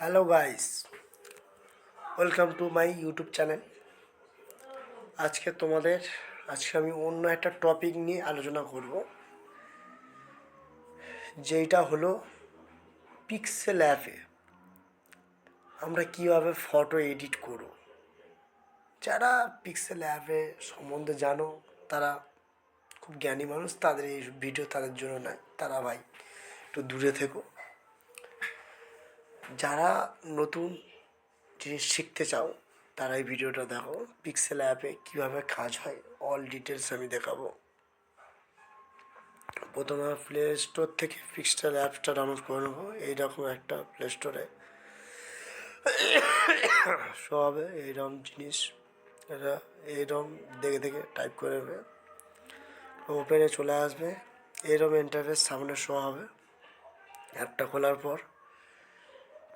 Hello guys welcome to my YouTube channel আজকে তোমাদের, আজকে আমি অন্য একটা টপিক নিয়ে আলোচনা করব, যেইটা হলো পিক্সেল অ্যাপে আমরা কীভাবে ফটো এডিট করব। যারা পিক্সেল অ্যাপে সম্বন্ধে জানো, তারা খুব জ্ঞানী মানুষ, তাদের এই ভিডিও তাদের জন্য নয়, তারা ভাই একটু দূরে থেকো। যারা নতুন জিনিস শিখতে চাও, তারা এই ভিডিওটা দেখো। পিক্সেল অ্যাপে কীভাবে কাজ হয় অল ডিটেলস আমি দেখাবো। প্রথমে প্লে স্টোর থেকে পিক্সেল অ্যাপটা ডাউনলোড করে নেব। এইরকম একটা প্লে স্টোরে শো হবে এইরকম জিনিস। এটা এইরকম দেখে দেখে টাইপ করে নেবে। ওপেনে চলে আসবে। এইরকম ইন্টারফেস সামনে শো হবে। অ্যাপটা খোলার পর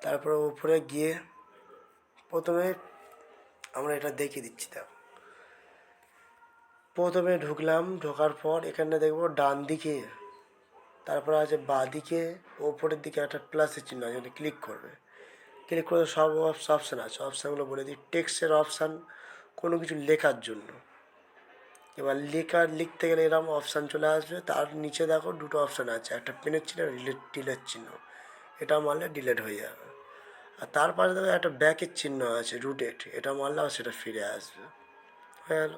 তারপরে উপরে গিয়ে প্রথমে আমরা এটা দেখিয়ে দিচ্ছি তা প্রথমে ঢুকলাম, ঢোকার পর এখানে দেখব ডান দিকে, তারপরে আছে বাঁ দিকে, ওপরের দিকে একটা প্লাসের চিহ্ন আছে ক্লিক করবে। ক্লিক করে সব অপশান আছে। অপশানগুলো বলে দিই। টেক্সটের অপশান কোনো কিছু লেখার জন্য। এবার লেখার লিখতে গেলে এরকম অপশান চলে আসবে। তার নিচে দেখো দুটো অপশান আছে। একটা পেনের চিহ্ন ডিলেট ডিলেট চিহ্ন। এটা মারলে ডিলেট হয়ে যাবে। আর তার পাশে দেখো একটা ব্যাকের চিহ্ন আছে রুটেড এটা মারলে সেটা ফিরে আসবে। হয়ে গেল।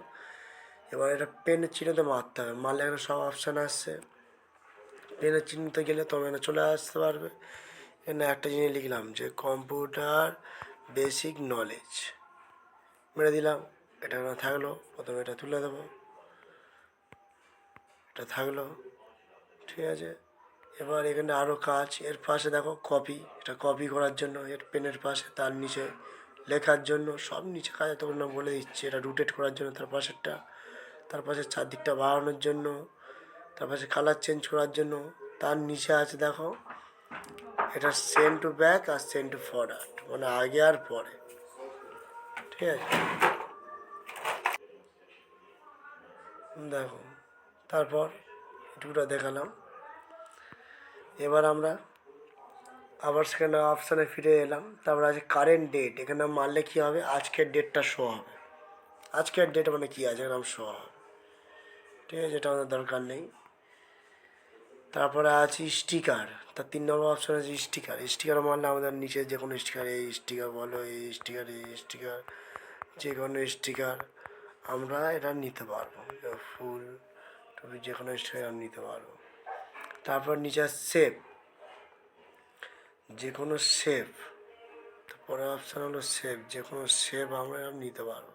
এবার এটা পেনের চিহ্নতে মারতে হবে, মারলে এখানে সব অপশান আসছে। পেনের চিহ্নতে গেলে তোমরা এখানে চলে আসতে পারবে। এখানে একটা জিনিস লিখলাম যে কম্পিউটার বেসিক নলেজ মেরে দিলাম, এটা এখানে থাকল, প্রথমে এটা তুলে দেবো। এটা থাকল, ঠিক আছে? এবার এখানে আরও কাজ। এর পাশে দেখো কপি এটা কপি করার জন্য, এর পেনের পাশে, তার নিচে লেখার জন্য, সব নিচে কাজ না বলে দিচ্ছে। এটা রুটেট করার জন্য, তার পাশেরটা, তার পাশে চারদিকটা বাড়ানোর জন্য, তার পাশে কালার চেঞ্জ করার জন্য, তার নিচে আছে দেখো, এটা সেন্ড টু ব্যাক আর সেন্ড টু ফরওয়ার্ড মানে আগে আর পরে। ঠিক আছে? দেখো, তারপর এটুকুটা দেখালাম। এবার আমরা আবার সেখানে অপশানে ফিরে এলাম। তারপর আছে কারেন্ট ডেট এখানে মারলে কী হবে? আজকের ডেটটা শো হবে। আজকের ডেট মানে কী আছে? এরকম শো হবে। ঠিক আছে, এটা আমাদের দরকার নেই। তারপরে আছে স্টিকার তার তিন নম্বর অপশান আছে স্টিকার স্টিকার মারলে আমাদের নিচে যে কোনো স্টিকার এই স্টিকার বলো, এই স্টিকার এই স্টিকার যে কোনো স্টিকার আমরা এটা নিতে পারব। ফুল টুপি যে কোনো স্টিকার নিতে পারব তারপর নিচে সেভ যে কোনো সেভ তারপরে অপশান হলো সেভ যে কোনো সেভ আমরা নিতে পারব।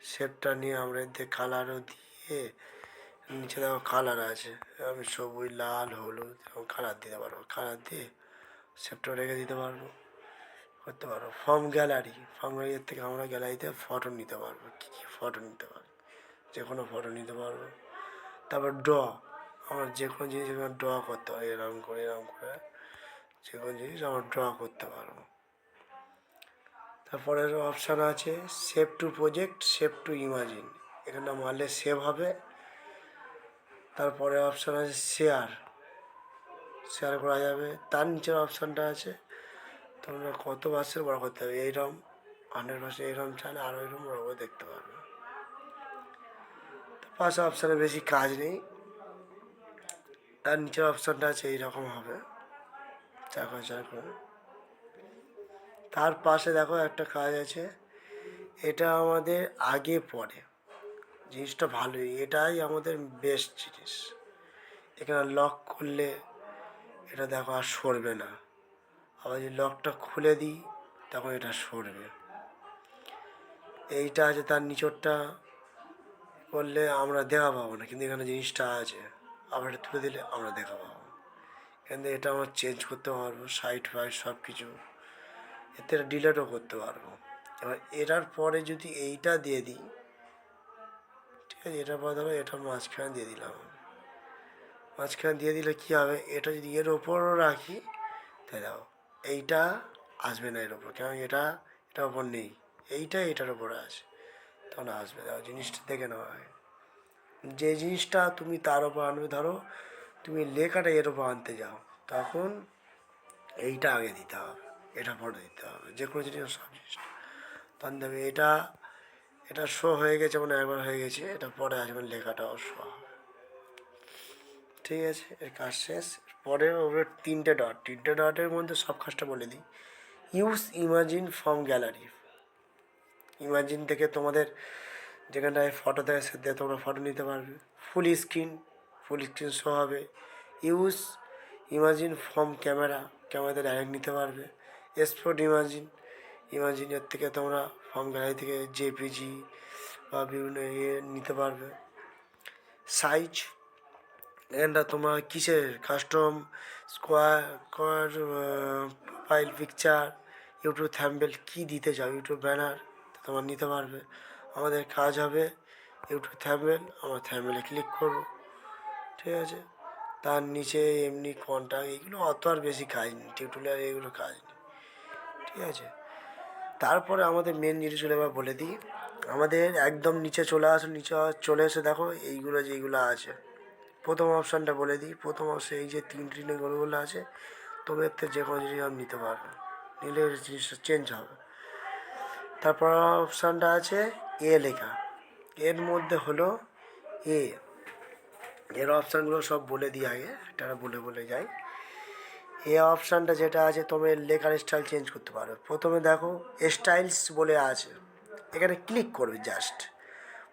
সেভটা নিয়ে আমরা এতে কালারও দিয়ে, নিচে দেখো কালার আছে, আমি সবুজ, লাল, হলুদ কালার দিতে পারব। কালার দিয়ে সেভটা রেখে দিতে পারব, করতে পারব। ফর্ম গ্যালারি ফর্ম গ্যালারির থেকে আমরা গ্যালারিতে ফটো নিতে পারব। কী কী ফটো নিতে পারব? যে কোনো ফটো নিতে পারব। তারপর ড্র আমরা যে কোনো জিনিস এখানে ড্র করতে পারি, এরকম করে এরকম করে যে কোনো জিনিস আমরা ড্র করতে পারব তারপরে অপশান আছে save to project save to imagine এখানে মারলে সেভ হবে। তারপরে অপশান আছে শেয়ার শেয়ার করা যাবে। তার নিচের অপশানটা আছে, তোমরা কত পার্সেন্ট বড় করতে হবে, এইরকম হান্ড্রেড পার্সেন্ট এইরকম চাইলে আরও এরকম বড় করে দেখতে পারবে। পাশে অপশানে বেশি কাজ নেই। তার নিচের অপশানটা আছে এইরকম হবে। চাকা চাকা তার পাশে দেখো একটা কাজ আছে, এটা আমাদের আগে পরে জিনিসটা ভালোই, এটাই আমাদের বেস্ট জিনিস। এখানে লক করলে এটা দেখো আর সরবে না। আবার যদি লকটা খুলে দিই, তখন এটা সরবে। এইটা আছে তার নিচরটা, করলে আমরা দেখা পাবো না, কিন্তু এখানে জিনিসটা আছে। এটা তুলে দিলে আমরা দেখা পাবো থেকে এটা আমরা চেঞ্জ করতে পারব সাইড ফাইড সব কিছু এতে ডিলেটও করতে পারব। এবার এটার পরে যদি এইটা দিয়ে দিই, ঠিক আছে, এটার পর ধরো এটা মাঝখানে দিয়ে দিলাম। মাঝখানে দিয়ে দিলে কী হবে? এটা যদি এর ওপরও রাখি তাই দেখো, এইটা আসবে না এর ওপর। কেন এটা, এটার ওপর নেই। এইটা এটার ওপরে আছে তখন আসবে দেখো জিনিসটা দেখে নেওয়া হয়। যে জিনিসটা তুমি তার ওপর আনবে, ধরো তুমি লেখাটা এর ওপর আনতে যাও, তখন এইটা আগে দিতে হবে, এটা ফটো দিতে হবে, যে কোনো জিনিস সব জিনিসটা তখন দেবে এটা এটা শো হয়ে গেছে মানে একবার হয়ে গেছে, এটা পরে আসবে লেখাটাও শো হবে। ঠিক আছে, এর কাজ শেষ, পরে ওর তিনটে ডট তিনটে ডটের মধ্যে সব কাজটা বলে দিই। Use imagine from gallery imagine থেকে তোমাদের যেখানটায় ফটো দেয় সেটা তোমরা ফটো নিতে পারবে। Full screen full screen show হবে। ইউজ ইমাজিন ফ্রম ক্যামেরা ক্যামেরাতে ডাইরেক্ট নিতে পারবে। এক্সপোর্ট ইমাজিন ইমাজিনের থেকে তোমরা ফর্ম গ্যালারি থেকে জেপিজি বা বিভিন্ন ইয়ে নিতে পারবে। সাইজ এখানটা তোমার কিসের? Custom square square file picture YouTube thumbnail কী দিতে চাও? ইউটিউব ব্যানার তোমার নিতে পারবে। আমাদের কাজ হবে ইউটিউব থ্যাম্বেল আমার থ্যাম্বেলে ক্লিক করব। ঠিক আছে? তার নিচে এমনি কন্ট্যাক্ট এগুলো অত আর বেশি কাজ নেই টিউটোরিয়াল এগুলো কাজ নেই। ঠিক আছে? তারপরে আমাদের মেন জিনিসগুলো এবার বলে দিই, আমাদের একদম নিচে চলে আসো, নিচে চলে এসে দেখো এইগুলো যেইগুলো আছে। প্রথম অপশানটা বলে দিই, প্রথম অপশান এই যে তিন তিনটে গরুগুলো আছে তবে থেকে যে কোনো জিনিস আমি নিতে পারবে নিলে জিনিসটা চেঞ্জ হবে। তারপর অপশানটা আছে এ লেখা। এর মধ্যে হলো এ। এর অপশানগুলো সব বলে দিই আগে এটা বলে বলে যাই। এই অপশানটা যেটা আছে তুমি লেখার স্টাইল চেঞ্জ করতে পারো। প্রথমে দেখো স্টাইলস বলে আছে। এখানে ক্লিক করবে জাস্ট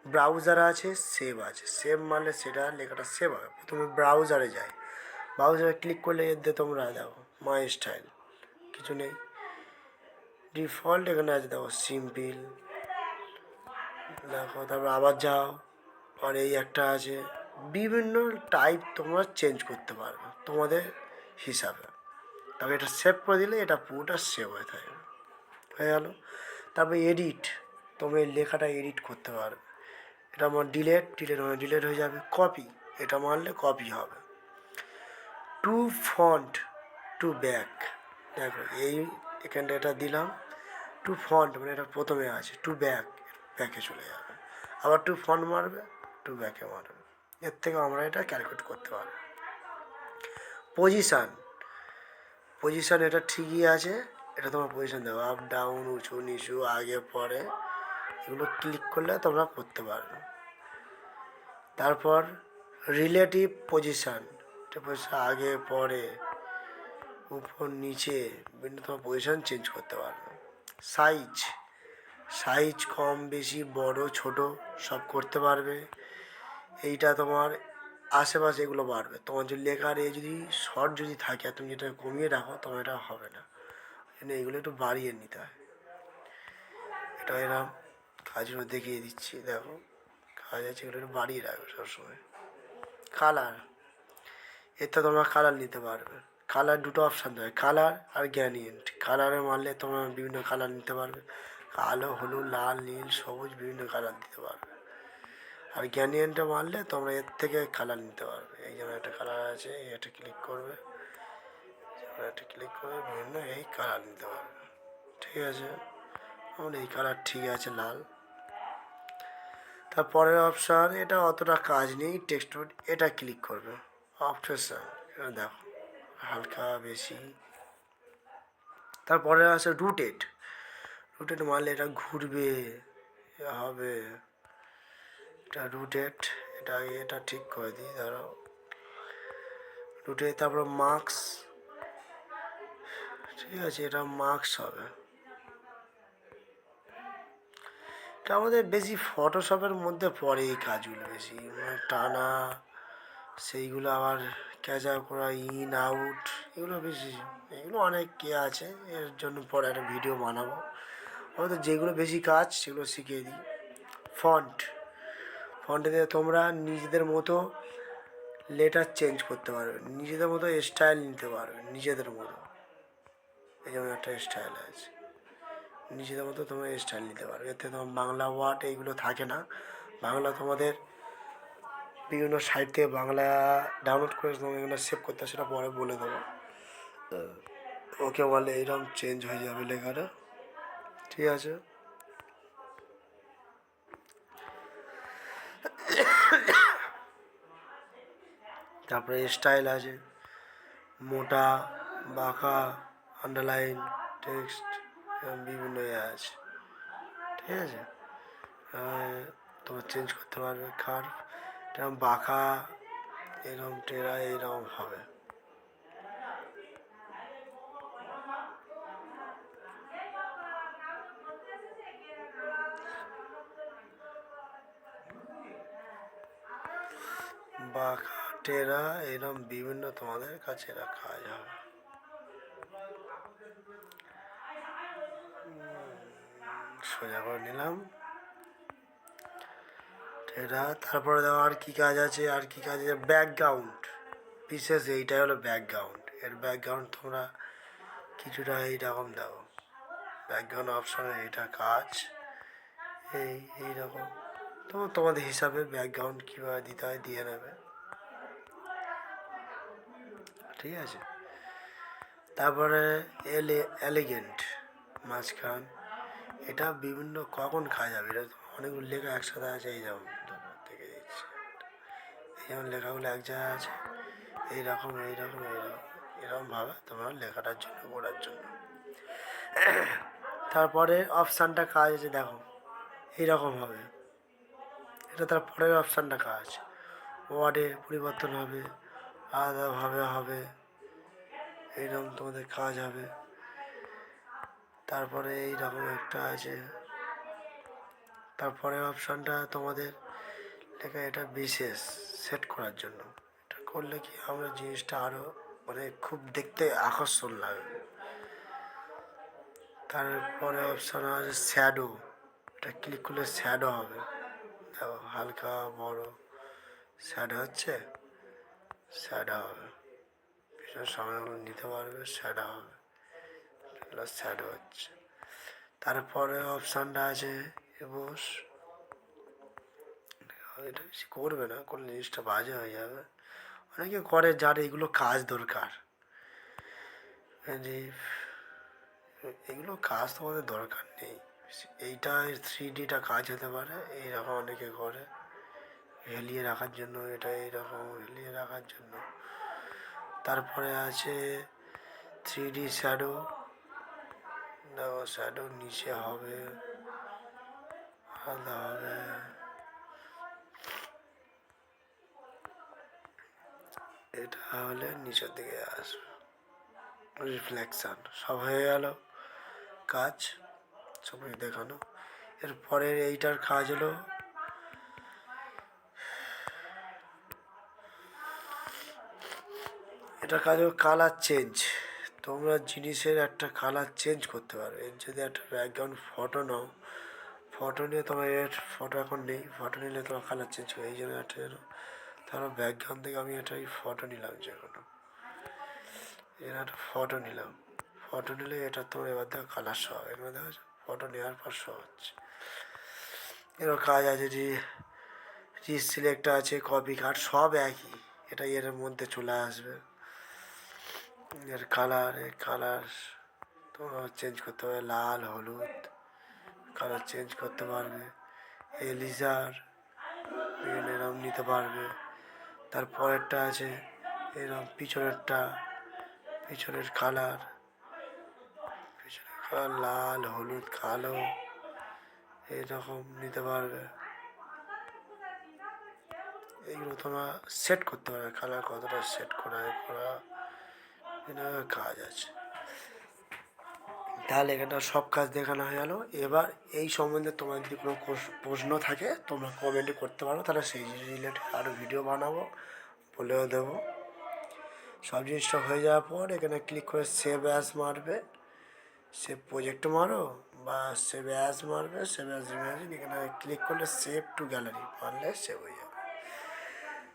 ব্রাউজার আছে সেভ আছে। সেভ মারলে সেটা লেখাটা সেভ হবে। প্রথমে ব্রাউজারে যায় ব্রাউজারে ক্লিক করলে এর দিয়ে তোমরা দেখো মাই স্টাইল কিছু নেই। ডিফল্ট এখানে আছে, দেখো সিম্পল দেখো তারপর আবার যাও, আর এই একটা আছে। বিভিন্ন টাইপ তোমরা চেঞ্জ করতে পারবে, তোমাদের হিসাবে। তবে এটা সেভ করে দিলে এটা পুরোটা সেভ হয়ে থাকবে হয়ে গেল। তারপরে এডিট তুমি এই লেখাটা এডিট করতে পারবে। এটা আমার ডিলেট ডিলেট মানে ডিলেট হয়ে যাবে। কপি এটা মারলে কপি হবে। টু ফন্ট টু ব্যাক দেখো, এই এখানটা এটা দিলাম। টু ফন্ট মানে এটা প্রথমে আছে টু ব্যাক ব্যাকে চলে যাবে। আবার টু ফন্ট মারবে টু ব্যাকে মারবে। এর থেকে আমরা এটা ক্যালকুলেট করতে পারব। পজিশান পজিশান এটা ঠিকই আছে, এটা তোমার পজিশান দেবো। আপ ডাউন উঁচু, নিচু, আগে, পরে। এগুলো ক্লিক করলে তোমরা করতে পারবে। তারপর রিলেটিভ পজিশান পজিশান আগে, পরে, উপর, নিচে। বিভিন্ন তোমার পজিশান চেঞ্জ করতে পারবে। সাইজ সাইজ কম, বেশি, বড়, ছোট, সব করতে পারবে। এইটা তোমার আশেপাশে এগুলো বাড়বে। তোমার যদি লেখার এ যদি শর্ট যদি থাকে আর তুমি যেটা কমিয়ে রাখো, তোমার এটা হবে না। এগুলো একটু বাড়িয়ে নিতে হয়। এটা এরম কাজগুলো দেখিয়ে দিচ্ছি, দেখো। কাজ আছে, এগুলো একটু বাড়িয়ে রাখবে সবসময়। কালার এতে তোমরা কালার নিতে পারবে। কালার দুটো অপশান দেয়। কালার আর গ্যানিয়েন্ট কালারে মারলে তোমরা বিভিন্ন কালার নিতে পারবে। কালো, হলুদ, লাল, নীল, সবুজ বিভিন্ন কালার দিতে পারবে। আর গ্যানিয়ানটা মারলে তোমরা এর থেকে কালার নিতে পারবে। এই যেমন একটা কালার আছে একটা ক্লিক করবে। একটা ক্লিক করবে, বিভিন্ন এই কালার নিতে পারবে। ঠিক আছে? আমার এই কালার ঠিক আছে, লাল। তারপরের অপশান এটা অতটা কাজ নেই টেক্সট এটা ক্লিক করবে। অপশান এটা দেখো, হালকা বেশি। তারপরে আছে রুটেড রুটেড মারলে এটা ঘুরবে হবে। এটা রুটেড, এটা এটা ঠিক করে দিই, ধরো। রুটে তারপর মার্কস, ঠিক আছে, এটা মার্কস হবে। এটা আমাদের বেশি ফটোশপের মধ্যে পড়ে এই কাজগুলো বেশি মানে টানা, সেইগুলো আবার ক্যাচ আপ করা ইন আউট এগুলো বেশি, এগুলো অনেক কে আছে, এর জন্য পরে একটা ভিডিও বানাবো। আমাদের যেগুলো বেশি কাজ, সেগুলো শিখিয়ে দিই। ফন্ট ফন্টেতে তোমরা নিজেদের মতো লেটার চেঞ্জ করতে পারবে। নিজেদের মতো স্টাইল নিতে পারবে, নিজেদের মতো। এই যেমন একটা স্টাইল আছে। নিজেদের মতো তোমরা স্টাইল নিতে পারবে। এতে তোমার বাংলা ওয়ার্ড এইগুলো থাকে না। বাংলা তোমাদের বিভিন্ন সাইট থেকে বাংলা ডাউনলোড করে তোমাকে এগুলো সেভ করতে সেটা পরে বলে দেবো। ওকে বলে এইরকম চেঞ্জ হয়ে যাবে লেখাটা। ঠিক আছে। তারপরে স্টাইল আছে। মোটা, বাঁকা আন্ডারলাইন টেক্সট এরকম বিভিন্ন ইয়ে আছে। ঠিক আছে? তোমার চেঞ্জ করতে পারবে। কার এরকম বাঁকা এরকম টেরা এইরকম হবে। বাঁকা টেরা এরম বিভিন্ন তোমাদের কাছে কাজ হবে সোজা করে নিলাম। এটা তারপরে দেখো আর কি কাজ আছে, আর কি কাজ আছে। ব্যাকগ্রাউন্ড, বিশেষ এইটাই হলো ব্যাকগ্রাউন্ড। এর ব্যাকগ্রাউন্ড তোমরা কিছুটা এইরকম দাও ব্যাকগ্রাউন্ড অপশানে এটা কাজ। এই, এইরকম। তোমার, তোমাদের হিসাবে ব্যাকগ্রাউন্ড কীভাবে দিতে হয়, দিয়ে নেবে। ঠিক আছে? তারপরে এলে এলিগেন্ট মাঝখান। এটা বিভিন্ন কখন খাওয়া যাবে? এটা তো অনেকগুলো লেখা একসাথে আছে, এই যেমন থেকে দিচ্ছি। এই যেমন লেখাগুলো এক জায়গায় আছে, এইরকম এইরকম এইরকম এরকমভাবে তোমরা লেখাটার জন্য, পড়ার জন্য। তারপরে অপশানটা কাজ আছে দেখো, এইরকম হবে। এটা তার পরের অপশানটা কাজ। ওয়ার্ডে পরিবর্তন হবে আলাদাভাবে হবে এইরকম তোমাদের কাজ হবে। তারপরে এইরকম একটা আছে। তারপরে অপশানটা তোমাদের লেখা এটা বিশেষ সেট করার জন্য। এটা করলে কি আমরা জিনিসটা আরও মানে খুব দেখতে আকর্ষণ লাগে। তারপরে অপশান আছে শ্যাডো এটা ক্লিক করলে শ্যাডো হবে। দেখো হালকা, বড়। স্যাড হচ্ছে? শ্যাডো হবে। পিছনের সামনেগুলো নিতে পারবে শ্যাডো হবে। শ্যাডো হচ্ছে। তারপরে অপশানটা আছে এবস এটা বেশি করবে না, করলে জিনিসটা বাজে হয়ে যাবে। অনেকে করে যার এগুলো কাজ দরকার। এগুলো কাজ তোমাদের দরকার নেই। এইটা থ্রি ডিটা কাজ হতে পারে, এইরকম অনেকে করে। হেলিয়ে রাখার জন্য, এটা এইরকম হেলিয়ে রাখার জন্য। তারপরে আছে থ্রি ডি শ্যাডো। দেখো শ্যাডো নিচে হবে, আলাদা হবে। এটা হলে নিচের দিকে আসবে। রিফ্লেকশান সব হয়ে গেল। কাজ। সবাই দেখানো। এরপরের এইটার কাজ হলো এটা কাজ হলো কালার চেঞ্জ তোমরা জিনিসের একটা কালার চেঞ্জ করতে পারো। এর যদি একটা ব্যাকগ্রাউন্ড ফটো নাও ফটো নিয়ে তোমার এর ফটো এখন নেই। ফটো নিলে তোমার কালার চেঞ্জ হবে। এই জন্য একটা যেন ধরো ব্যাকগ্রাউন্ড থেকে আমি একটা ফটো নিলাম যে কোনো। এর একটা ফটো নিলাম। ফটো নিলে এটা তোমার এবার দেখো কালার হবে এখানে দেখো ফটো নেওয়ার পর হচ্ছে এরও কাজ আছে যে রি সিলেক্ট আছে কপি কার্ড সব একই। এটা এর মধ্যে চলে আসবে। এর কালারের কালার তোমার চেঞ্জ করতে পারবে লাল, হলুদ কালার চেঞ্জ করতে পারবে। এলিজার এরকম নিতে পারবে। তারপরেরটা আছে, এরম পিছনেরটা, পিছনের কালার লাল, হলুদ, কালো এরকম নিতে পারবে। এইগুলো তোমরা সেট করতে পারবে। কালার কতটা সেট করা করা কাজ আছে। তাহলে এখানটা সব কাজ দেখানো হয়ে গেল। এবার এই সম্বন্ধে তোমার যদি কোনো প্রশ্ন থাকে, তোমরা কমেন্টে করতে পারো। তাহলে সেই রিলেটেড আরও ভিডিও বানাবো, বলেও দেবো। সব জিনিসটা হয়ে যাওয়ার পর এখানে ক্লিক করে সেভ অ্যাস মারবে। সেভ প্রজেক্ট মারো বা সেভ অ্যাস মারবে সেভ অ্যাস ইমেজিন এখানে ক্লিক করলে সেভ টু গ্যালারি মারলে সেভ হয়ে যাবে।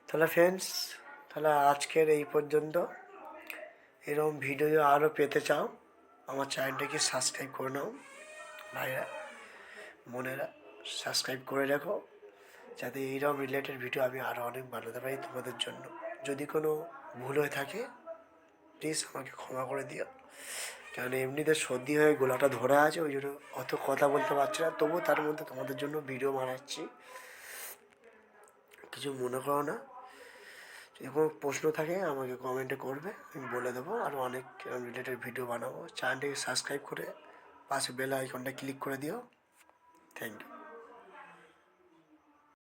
তাহলে ফ্রেন্ডস তাহলে আজকের এই পর্যন্ত। এরকম ভিডিও আরও পেতে চাও, আমার চ্যানেলটাকে সাবস্ক্রাইব করে নাও, ভাইরা, বোনেরা সাবস্ক্রাইব করে রাখো, যাতে এইরকম রিলেটেড ভিডিও আমি আরও অনেক বানাতে পারি তোমাদের জন্য। যদি কোনো ভুল হয়ে থাকে প্লিজ আমাকে ক্ষমা করে দিও। কারণ এমনিতে সর্দি হয়ে গোলাটা ধরে আছে, ওই জন্য অত কথা বলতে পারছি না। তবুও তার মধ্যে তোমাদের জন্য ভিডিও বানাচ্ছি। কিছু মনে করো না। যদি কোনো প্রশ্ন থাকে, আমাকে কমেন্টে করবে, আমি বলে দেবো। আর অনেক রিলেটেড ভিডিও বানাবো। চ্যানেলটিকে সাবস্ক্রাইব করে পাশে বেল আইকনটা ক্লিক করে দিও। Thank you